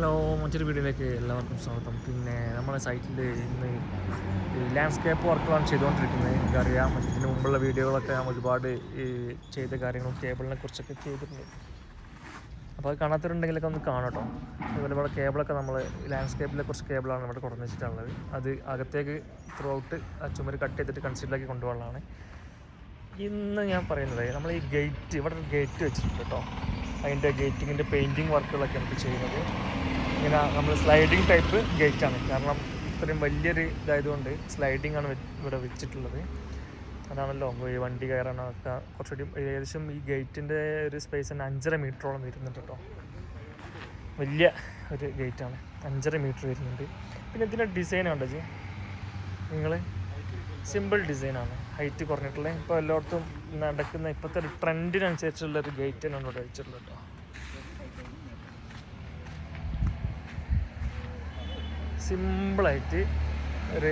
Hello മറ്റൊരു വീഡിയോയിലേക്ക് എല്ലാവർക്കും സ്വാഗതം. പിന്നെ നമ്മുടെ സൈറ്റിൽ ഇന്ന് ലാൻഡ്സ്കേപ്പ് വർക്കുകളാണ് ചെയ്തുകൊണ്ടിരിക്കുന്നത്. എനിക്കറിയാം ഇതിന് മുമ്പുള്ള വീഡിയോകളൊക്കെ ഞാൻ ഒരുപാട് ചെയ്ത കാര്യങ്ങളും കേബിളിനെ കുറിച്ചൊക്കെ ചെയ്തിട്ടുണ്ട്. അപ്പോൾ അത് കാണാത്തവരുണ്ടെങ്കിലൊക്കെ ഒന്ന് കാണട്ടോ അതുപോലെ ഇവിടെ കേബിളൊക്കെ നമ്മൾ ലാൻഡ്സ്കേപ്പിലെ കുറച്ച് കേബിളാണ് ഇവിടെ കൊണ്ടു വെച്ചിട്ടുള്ളത്. അത് അകത്തേക്ക് ത്രൂ ഔട്ട് ആ ചുമര് കട്ട് ചെയ്തിട്ട് കൺസീലാക്കി കൊണ്ടുപോകാനുള്ളതാണ്. ഇന്ന് ഞാൻ പറയുന്നത് നമ്മൾ ഈ ഗേറ്റ് ഇവിടെ ഒരു ഗേറ്റ് വെച്ചിട്ടുണ്ട് കേട്ടോ. അതിന്റെ ഗേറ്റിങ്ങിന്റെ പെയിന്റിങ് വർക്കുകളൊക്കെ നമുക്ക് ചെയ്യുന്നത്. ഇങ്ങനെ നമ്മൾ സ്ലൈഡിങ് ടൈപ്പ് ഗേറ്റ് ആണ്. കാരണം ഇത്രയും വലിയൊരു ഇതായതുകൊണ്ട് സ്ലൈഡിങ് ആണ് ഇവിടെ വെച്ചിട്ടുള്ളത്. അതാണല്ലോ വണ്ടി കയറാനൊക്കെ കുറച്ചുകൂടി ഏകദേശം ഈ ഗേറ്റിന്റെ ഒരു സ്പേസ് തന്നെ അഞ്ചര മീറ്ററോളം വരുന്നുണ്ട് കേട്ടോ. വലിയ ഒരു ഗേറ്റാണ് അഞ്ചര മീറ്റർ വരുന്നുണ്ട്. പിന്നെ ഇതിന്റെ ഡിസൈൻ ഉണ്ടോ ജി? നിങ്ങൾ സിമ്പിൾ ഡിസൈനാണ് ഹൈറ്റ് കുറഞ്ഞിട്ടുള്ള ഇപ്പോൾ എല്ലായിടത്തും നടക്കുന്ന ഇപ്പോഴത്തെ ഒരു ട്രെൻഡിനനുസരിച്ചുള്ള ഒരു ഗേറ്റ് തന്നെയാണ് ഇവിടെ വെച്ചിട്ടുള്ളത് കേട്ടോ. സിമ്പിളായിട്ട് ഒരു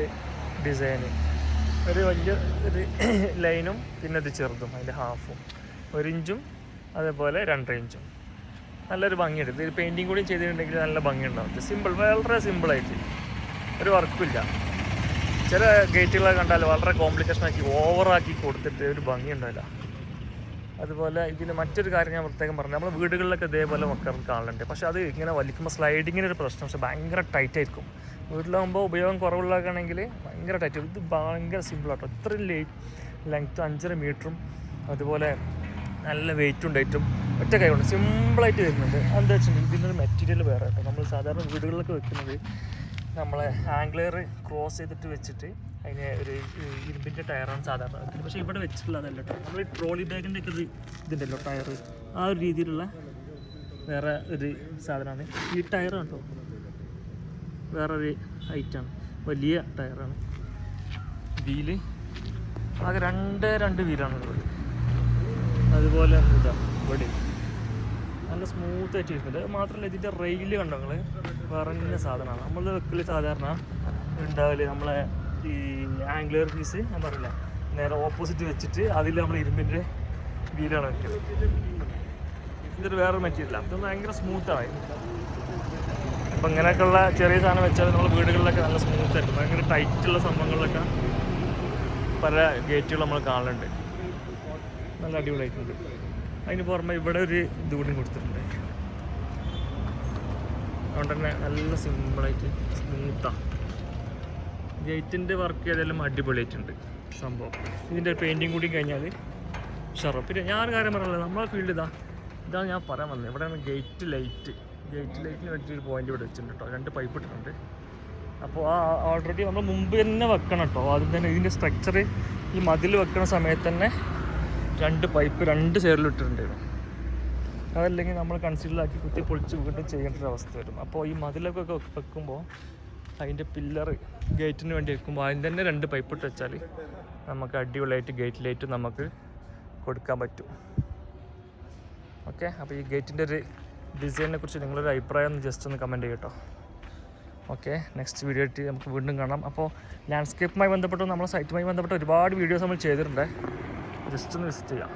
ഡിസൈൻ. ഒരു വലിയ ഒരു ലൈനും പിന്നെ അത് ചെറുതും അതിന്റെ ഹാഫും. ഒരു ഇഞ്ചും അതേപോലെ രണ്ടര ഇഞ്ചും നല്ലൊരു ഭംഗിയുണ്ട്. ഇത് പെയിന്റിങ് കൂടി ചെയ്തിട്ടുണ്ടെങ്കിൽ നല്ല ഭംഗിയുണ്ടാവും. സിമ്പിൾ വളരെ സിമ്പിളായിട്ട് ഒരു വർക്കുമില്ല ചില ഗേറ്റുകളൊക്കെ കണ്ടാൽ വളരെ കോംപ്ലിക്കേഷൻ ആക്കി ഓവറാക്കി കൊടുത്തിട്ട് ഒരു ഭംഗി ഉണ്ടാവില്ല അതുപോലെ ഇതിന് മറ്റൊരു കാര്യം ഞാൻ പ്രത്യേകം പറഞ്ഞു നമ്മൾ വീടുകളിലൊക്കെ ഇതേപോലെ വെക്കാൻ കാണലുണ്ട്. പക്ഷെ അത് ഇങ്ങനെ വലിക്കുമ്പോൾ സ്ലൈഡിങ്ങിന് ഒരു പ്രശ്നം. പക്ഷെ ഭയങ്കര ടൈറ്റ് ആയിരിക്കും. വീട്ടിലാകുമ്പോൾ ഉപയോഗം കുറവുള്ളതാണെങ്കിൽ ഭയങ്കര ടൈറ്റ് ഇത് ഭയങ്കര സിമ്പിളാട്ടോ ഇത്രയും ലേ ലെങ്ത്ത് അഞ്ചര മീറ്ററും അതുപോലെ നല്ല വെയിറ്റും ഡേറ്റും ഒറ്റ കൈ കൊണ്ട് സിമ്പിളായിട്ട് വരുന്നുണ്ട്. എന്താ വെച്ചിട്ടുണ്ടെങ്കിൽ ഇതിനൊരു മെറ്റീരിയൽ വേറെ കേട്ടോ നമ്മൾ സാധാരണ വീടുകളിലൊക്കെ വെക്കുന്നത് നമ്മളെ ആംഗ്ലർ ക്രോസ് ചെയ്തിട്ട് വെച്ചിട്ട് അതിന് ഒരു ഇരുമ്പിന്റെ ടയറാണ് സാധാരണ വെക്കുന്നത് പക്ഷേ ഇവിടെ വെച്ചിട്ടുള്ളതല്ല കേട്ടോ നമ്മൾ ട്രോളി ബാഗിന്റെ ഒക്കെ ഒരു ഇതുണ്ടല്ലോ ടയർ ആ ഒരു രീതിയിലുള്ള വേറെ ഒരു സാധനമാണ് ഈ ടയറാണ് കേട്ടോ വേറൊരു ഹൈറ്റാണ് വലിയ ടയറാണ് വീൽ ആകെ രണ്ട് രണ്ട് വീലാണ് അതുപോലെ ഇതാ ഇവിടെ. നല്ല സ്മൂത്ത് ആയിട്ട് അത് മാത്രമല്ല ഇതിന്റെ റെയിൽ കണ്ടോ നിങ്ങൾ വേറെ തന്നെ സാധനമാണ്. നമ്മൾ വെക്കൽ സാധാരണ ഉണ്ടാവില്ല നമ്മളെ ഈ ആംഗ്ലർ പീസ് ഞാൻ പറയില്ല നേരെ ഓപ്പോസിറ്റ് വെച്ചിട്ട് അതിൽ നമ്മൾ ഇരുമ്പിന്റെ വീലാണ് വെക്കുന്നത് ഇതൊരു വേറെ മെറ്റീരിയലാണ് ഇത് ഭയങ്കര സ്മൂത്താണ് അപ്പം ഇങ്ങനെയൊക്കെയുള്ള ചെറിയ സാധനം വെച്ചാൽ നമ്മൾ വീടുകളിലൊക്കെ നല്ല സ്മൂത്ത് ആയിരിക്കും ഭയങ്കര ടൈറ്റുള്ള സംഭവങ്ങളിലൊക്കെ പല ഗേറ്റുകൾ നമ്മൾ കാണലുണ്ട്. നല്ല അടിപൊളിയായിട്ടുണ്ട്. അതിന് പുറമെ ഇവിടെ ഒരു ഇത് കൂടി കൊടുത്തിട്ടുണ്ട്. അതുകൊണ്ട് തന്നെ നല്ല സിമ്പിളായിട്ട് സ്മൂത്താണ് ഗേറ്റിന്റെ വർക്ക് ഏതായാലും അടിപൊളിയായിട്ടുണ്ട് സംഭവം. ഇതിന്റെ പെയിന്റിങ് കൂടി കഴിഞ്ഞാൽ ഷറപ്പ് പിന്നെ ഞാൻ ഒരു കാര്യം പറഞ്ഞല്ലോ നമ്മളെ ഫീൽഡ് ഇതാ. ഇതാണ് ഞാൻ പറയാൻ വന്നത് ഇവിടെയാണ് ഗേറ്റ് ലൈറ്റ് ഗേറ്റ് ലൈറ്റിന് പറ്റിയൊരു പോയിന്റ് ഇവിടെ വെച്ചിട്ടുണ്ട് കേട്ടോ രണ്ട് പൈപ്പ് ഇട്ടിട്ടുണ്ട്. അപ്പോൾ ആ ഓൾറെഡി നമ്മൾ മുമ്പ് തന്നെ വെക്കണം കേട്ടോ ആദ്യം തന്നെ ഇതിന്റെ സ്ട്രക്ചർ ഈ മതിൽ വെക്കുന്ന സമയത്ത് തന്നെ രണ്ട് പൈപ്പ് രണ്ട് സൈഡിൽ ഇട്ടിട്ടുണ്ടായിരുന്നു. അതല്ലെങ്കിൽ നമ്മൾ കൺസിഡറാക്കി കുത്തി പൊളിച്ച് വീണ്ടും ചെയ്യേണ്ട ഒരു അവസ്ഥ വരും അപ്പോൾ ഈ മതിലൊക്കെ വെക്കുമ്പോൾ അതിന്റെ പില്ലർ ഗേറ്റിന് വേണ്ടി വെക്കുമ്പോൾ അതിന് തന്നെ രണ്ട് പൈപ്പ് ഇട്ട് വെച്ചാൽ നമുക്ക് അടിപൊളിയായിട്ട് ഗേറ്റ് ലൈറ്റ് നമുക്ക് കൊടുക്കാൻ പറ്റും. ഓക്കെ അപ്പോൾ ഈ ഗേറ്റിന്റെ ഒരു ഡിസൈനിനെ കുറിച്ച് നിങ്ങളൊരു അഭിപ്രായം ഒന്ന് ജസ്റ്റ് ഒന്ന് കമന്റ് ചെയ്യട്ടോ ഓക്കെ നെക്സ്റ്റ് വീഡിയോ ആയിട്ട് നമുക്ക് വീണ്ടും കാണാം. അപ്പോൾ ലാൻഡ്സ്കേപ്പുമായി ബന്ധപ്പെട്ട് നമ്മുടെ സൈറ്റുമായി ബന്ധപ്പെട്ട് ഒരുപാട് വീഡിയോസ് നമ്മൾ ചെയ്തിട്ടുണ്ട്. ജസ്റ്റ് ഒന്ന് വിസിറ്റ് ചെയ്യാം